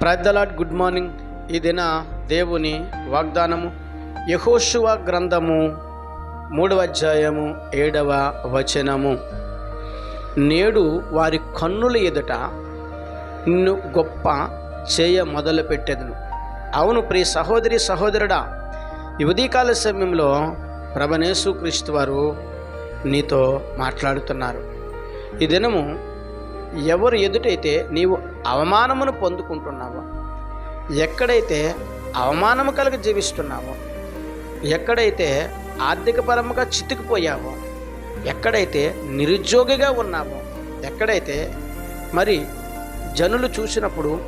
ప్రజలాడ్ good morning ఈ దిన దేవుని వాగ్దానము యహోశువ గ్రంథము మూడవ అధ్యాయము ఏడవ వచనము. నేడు వారి కన్నుల ఎదుట నిన్ను గొప్ప చేయ మొదలు పెట్టేదను అవును ప్రియ సహోదరి సహోదరుడా ఈ ఉదయకాల సమయంలో ప్రభనేసు క్రీస్తు వారు నీతో మాట్లాడుతున్నారు. ఈ దినము ఎవరు ఎదుటైతే నీవు అవమానమును పొందుకుంటున్నావో ఎక్కడైతే అవమానము కలగ జీవిస్తున్నావో ఎక్కడైతే ఆర్థికపరముగా చితికిపోయావో ఎక్కడైతే నిరుద్యోగిగా ఉన్నావో ఎక్కడైతే మరి జనులు చూసినప్పుడు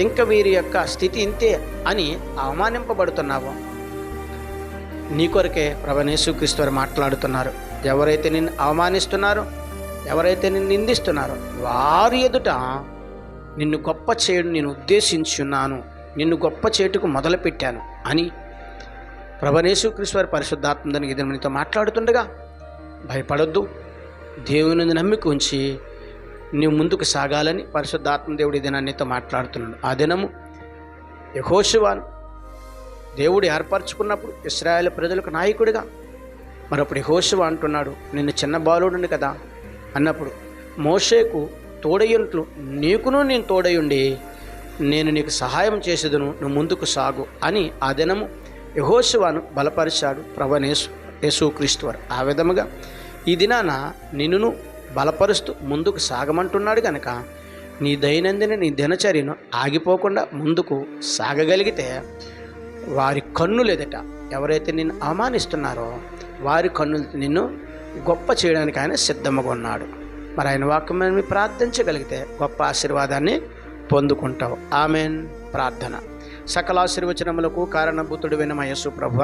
ఇంకా వీరి యొక్క స్థితి ఇంతే అని అవమానింపబడుతున్నావో నీ కొరకే ప్రభనేశ్వరిస్తూ మాట్లాడుతున్నారు. ఎవరైతే నిన్ను అవమానిస్తున్నారో ఎవరైతే నిన్ను నిందిస్తున్నారో వారి ఎదుట నిన్ను గొప్ప చేయడం నేను ఉద్దేశించున్నాను. నిన్ను గొప్ప చేటుకు మొదలుపెట్టాను అని ప్రభనేశ్వరిస్తూ వారి పరిశుద్ధాత్మ దానికి నీతో మాట్లాడుతుండగా భయపడొద్దు. దేవుని నమ్మిక ఉంచి నీవు ముందుకు సాగాలని పరిశుద్ధాత్మ దేవుడి దినాన్నితో మాట్లాడుతున్నాడు. ఆ దినము యహోశివాన్ దేవుడు ఏర్పరచుకున్నప్పుడు ఇస్రాయేల్ ప్రజలకు నాయకుడిగా మరప్పుడు యహోశివ అంటున్నాడు నిన్ను చిన్న బాలుడిని కదా అన్నప్పుడు మోషేకు తోడయ్యుంట్లు నీకును నేను తోడయుండి నేను నీకు సహాయం చేసేదను నువ్వు ముందుకు సాగు అని ఆ దినము యహోశివాను బలపరిచాడు ప్రవణేశు యేసుక్రీస్తు వారు. ఆ విధముగా ఈ దినాన నిన్నును బలపరుస్తూ ముందుకు సాగమంటున్నాడు కనుక నీ దైనందిన నీ దినచర్యను ఆగిపోకుండా ముందుకు సాగగలిగితే వారి కన్నులు ఎదుట ఎవరైతే నిన్ను అవమానిస్తున్నారో వారి కన్నులు నిన్ను గొప్ప చేయడానికి ఆయన సిద్ధముగా ఉన్నాడు. మరి ఆయన వాక్యం ప్రార్థించగలిగితే గొప్ప ఆశీర్వాదాన్ని పొందుకుంటావు. ఆమెన్. ప్రార్థన. సకల ఆశీర్వచనములకు కారణభూతుడు విన మయస్సు ప్రభు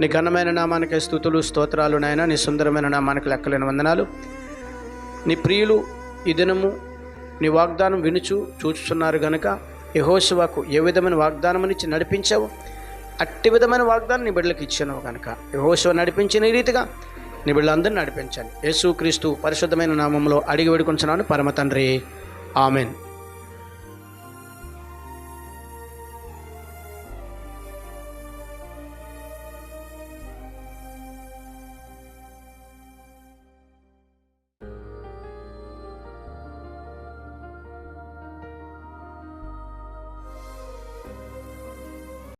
నీ ఘనమైన నామానికి స్థుతులు స్తోత్రాలు నాయన నీ సుందరమైన నామానికి లెక్కలేని వందనాలు. నీ ప్రియులు ఈ దినము నీ వాగ్దానం వినుచు చూస్తున్నారు గనుక యహోశివకు ఏ విధమైన వాగ్దానం ఇచ్చి నడిపించావు? అట్టి విధమైన వాగ్దానం నీ బిడ్డలకు ఇచ్చాను కనుక యహోశివ నడిపించిన ఈ రీతిగా నీ బిడ్డలందరినీ యేసుక్రీస్తు పరిశుద్ధమైన నామంలో అడిగి వేడుకుంటున్నాను పరమ తండ్రి. ఆమెన్.